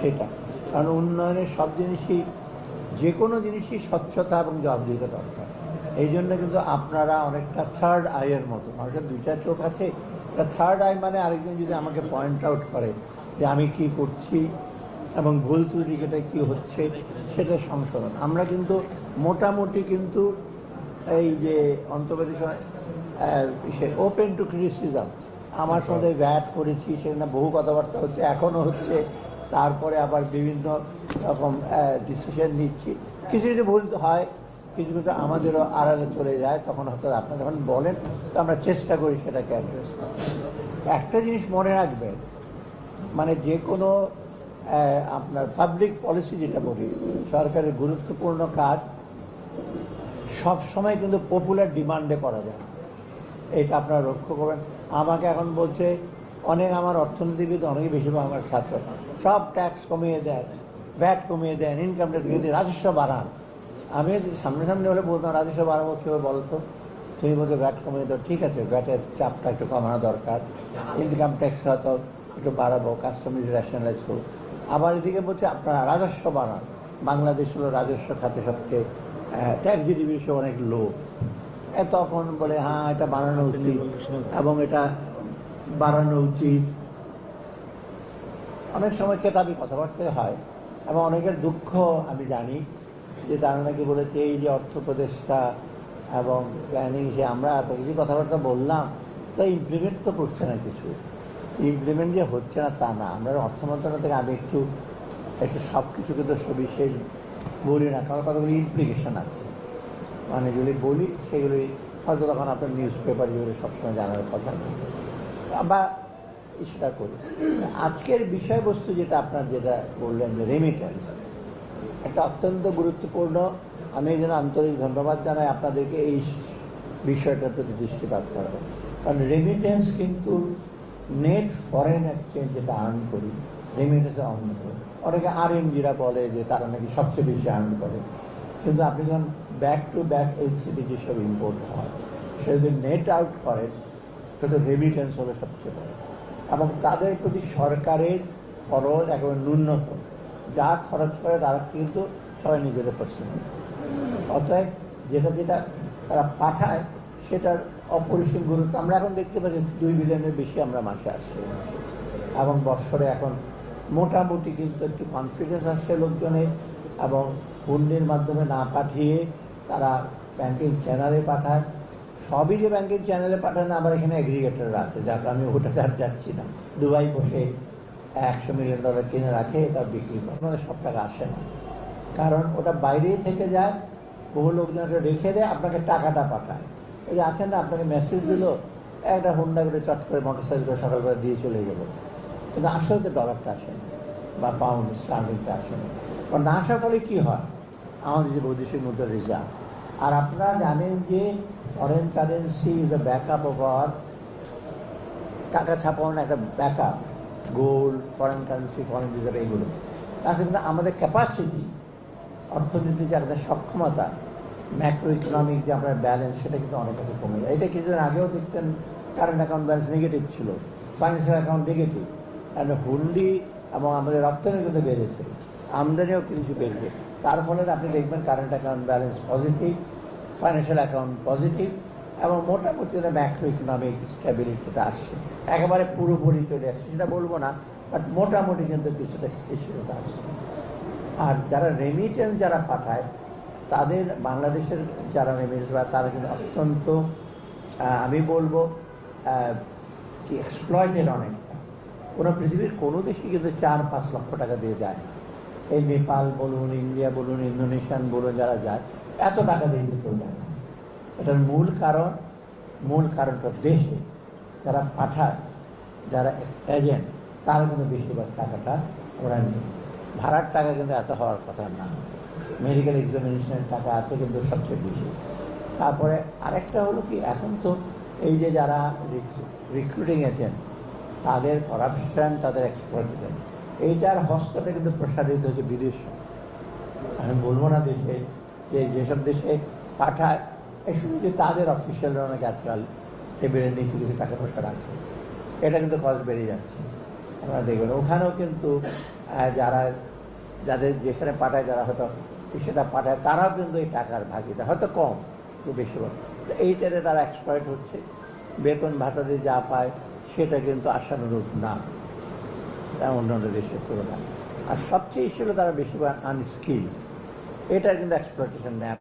সেটা। কারণ উন্নয়নের সব জিনিসই যে কোনো জিনিসই স্বচ্ছতা এবং জবাবদিহিতা দরকার। এই জন্য কিন্তু আপনারা অনেকটা থার্ড আইয়ের মতো মানুষের দুইটা চোখ আছে একটা থার্ড আই মানে আরেকজন যদি আমাকে পয়েন্ট আউট করে যে আমি কি করছি এবং ভুল ত্রুটি সেটা কী হচ্ছে সেটা সংশোধন। আমরা কিন্তু মোটামুটি কিন্তু এই যে অন্তর্বর্তী সময় সে ওপেন টু ক্রিটিসিজম আমার সঙ্গে ব্যাট করেছি সেখানে বহু কথাবার্তা হচ্ছে এখনও হচ্ছে তারপরে আবার বিভিন্ন রকম ডিসিশন নিচ্ছি। কিছু যদি ভুল হয়, কিছু কিছু আমাদেরও আড়ালে চলে যায়, তখন হয়তো আপনারা যখন বলেন, তো আমরা চেষ্টা করি সেটাকে অ্যাড্রেস একটা জিনিস মনে রাখবেন মানে যে কোনো আপনার পাবলিক পলিসি যেটা বলি, সরকারের গুরুত্বপূর্ণ কাজ, সব সময় কিন্তু পপুলার ডিমান্ডে করা যায়। এটা আপনারা লক্ষ্য করবেন। আমাকে এখন বলছে অনেক আমার অর্থনীতিবিদ অনেকে বেশিরভাগ আমার ছাত্র। সব ট্যাক্স কমিয়ে দেন ভ্যাট কমিয়ে দেন ইনকাম ট্যাক্স কিন্তু রাজস্ব বাড়ান। আমি যদি সামনে সামনে হলে বলতাম, রাজস্ব বাড়াবো কীভাবে বলো তো তুমি বলছো ভ্যাট কমিয়ে দাও। ঠিক আছে ভ্যাটের চাপটা একটু কমানো দরকার। ইনকাম ট্যাক্স হয়তো একটু বাড়াবো কাস্টমাইজ রেশনালাইজ করব। আবার এদিকে বলছে, আপনারা রাজস্ব বাড়ান। বাংলাদেশ হলো রাজস্ব খাতে সবচেয়ে ট্যাক্স জিডিপি অনেক লো তখন বলে হ্যাঁ এটা বানানো উচিত এবং এটা বাড়ানো উচিত। অনেক সময় কেতাবি কথাবার্তায় হয়, এবং অনেকের দুঃখ আমি জানি যে তারা নাকি বলেছে, এই যে অর্থ প্রদেশটা এবং প্ল্যানিং সে আমরা এত কিছু কথাবার্তা বললাম, তো ইমপ্লিমেন্ট তো করছে না কিছু। ইমপ্লিমেন্ট যে হচ্ছে না তা না। আমরা অর্থ মন্ত্রণালয় থেকে আমি একটু একটু সব কিছু কিন্তু সবিশেষ বলি না, কারণ কতগুলি ইমপ্লিকেশন আছে। মানে যদি বলি, সেগুলি হয়তো তখন আপনার নিউজ পেপার যেগুলো সবসময় জানার কথা না বা সেটা করি। আজকের বিষয়বস্তু যেটা আপনার যেটা বললেন যে রেমিটেন্স একটা অত্যন্ত গুরুত্বপূর্ণ। আমি এই জন্য আন্তরিক ধন্যবাদ জানাই আপনাদেরকে এই বিষয়টার প্রতি দৃষ্টিপাত করার। কারণ রেমিটেন্স কিন্তু নেট ফরেন এক্সচেঞ্জ যেটা আর্ন করি রেমিটেন্সে অংশ অনেকে আর এমজিরা বলে যে তারা নাকি সবচেয়ে বেশি আর্ন করে। কিন্তু আপনি যখন ব্যাক টু ব্যাক এলসিডি যেসব ইম্পোর্ট হয় সে যদি নেট আউট করেন তাহলে রেমিটেন্স হলো সবচেয়ে বড়। এবং তাদের প্রতি সরকারের খরচ একেবারে ন্যূনতম। যা খরচ করে তারা কিন্তু সবাই নিজেদের পার্সোনাল অতএব যেটা যেটা তারা পাঠায়, সেটার অপরিসীম গুরুত্ব আমরা এখন দেখতে পাচ্ছি, দুই বিলিয়নের বেশি আমরা মাসে আসছি। এবং বৎসরে এখন মোটামুটি কিন্তু একটু কনফিডেন্স আসছে লোকজনের এবং হুন্ডির মাধ্যমে না পাঠিয়ে তারা ব্যাংকিং চ্যানেলে পাঠায়। সবই যে ব্যাংকিং চ্যানেলে পাঠায় না আবার এখানে অ্যাগ্রিগেটর আছে। যাকে, আমি ওটাতে আর যাচ্ছি না। দুবাই বসে একশো মিলিয়ন ডলার কিনে রাখে তার বিক্রি করে ওনাদের সব টাকা আসে না। কারণ ওটা বাইরেই থেকে যায়, বহু লোকজন ওটা রেখে দেয়, আপনাকে টাকাটা পাঠায়। এই যে আছেন না, আপনাকে মেসেজ দিল, একটা হুন্ডা করে চট করে মোটর সাইকেল করে সকালবেলা দিয়ে চলে গেল। কিন্তু আসলে তো ডলারটা আসে না, বা পাউন্ড স্টার্লিংটা আসে না। না আসার ফলে কী হয়? আমাদের যে বৈদেশিক মুদ্রা রিজার্ভ আর আপনারা জানেন যে foreign currency is the backup of our টাকা ছাপানোর একটা backup gold foreign currency foreign reserve এগুলো তার কিন্তু আমাদের ক্যাপাসিটি অর্থনীতির যে আমাদের সক্ষমতা ম্যাক্রো ইকোনমিক যে আপনার ব্যালেন্স সেটা কিন্তু অনেকটাই কমে যায়। এটা কিছুদিন আগেও দেখতেন কারেন্ট অ্যাকাউন্ট ব্যালেন্স নেগেটিভ ছিল ফাইন্যান্সিয়াল অ্যাকাউন্ট নেগেটিভ কারণ হুন্ডি এবং আমাদের রপ্তানি কিন্তু বেড়েছে, আমদানিও কিছু বেড়েছে। তার ফলে আপনি দেখবেন current account balance positive financial account positive এবং মোটামুটি ম্যাক্রো ইকোনমিক স্টেবিলিটিটা আসছে। একেবারে পুরোপুরি চলে আসছে, সেটা বলব না বাট মোটামুটি কিন্তু কিছুটা স্থিতিশীলতা আসছে। আর যারা রেমিটেন্স যারা পাঠায়, তাদের বাংলাদেশের যারা রেমিটেন্স বা তারা কিন্তু অত্যন্ত আমি বলব কি এক্সপ্লয়েটেড অনেকটা। কোনো পৃথিবীর কোনো দেশই কিন্তু চার পাঁচ লক্ষ টাকা দিয়ে যায় না। এই নেপাল বলুন, ইন্ডিয়া বলুন, ইন্দোনেশিয়ান বলুন, যারা যায়, এত টাকা দিয়ে কেউ যায়। এটার মূল কারণ, মূল কারণটা দেশে যারা পাঠায়, যারা এজেন্ট তার কিন্তু বেশিরভাগ টাকাটা ওরা নেই ভাড়ার টাকা কিন্তু এত হওয়ার কথা না। মেডিকেল এক্সামিনেশনের টাকা এত কিন্তু সবচেয়ে বেশি। তারপরে আরেকটা হলো কি, এখন তো এই যে যারা রিক্রুটিং এজেন্ট তাদের করাপশন তাদের এক্সপ্লয়েটেশন এইটার হস্তটা কিন্তু প্রসারিত হচ্ছে বিদেশে। আমি বলব না দেশে, যে যেসব দেশে পাঠায় এই শুধু যে তাদের অফিসিয়ালরা অনেক আজকাল টেবিলের নিচে কিছু টাকা পয়সা রাখে। এটা কিন্তু কস্ট বেড়ে যাচ্ছে। আপনারা দেখবেন, ওখানেও কিন্তু যারা, যাদের যেখানে পাঠায় যারা হয়তো সেটা পাঠায়, তারাও কিন্তু এই টাকার ভাগিদার, হয়তো কম খুব বেশি এইটাতে তারা এক্সপার্ট হচ্ছে। বেতন ভাতা দিয়ে যা পায়, সেটা কিন্তু আশানুরূপ না। অন্যান্য দেশের তুলনায়। আর সবচেয়ে ছিল তারা বেশিরভাগ আনস্কিল এটার কিন্তু এক্সপ্লোটেশন নেয়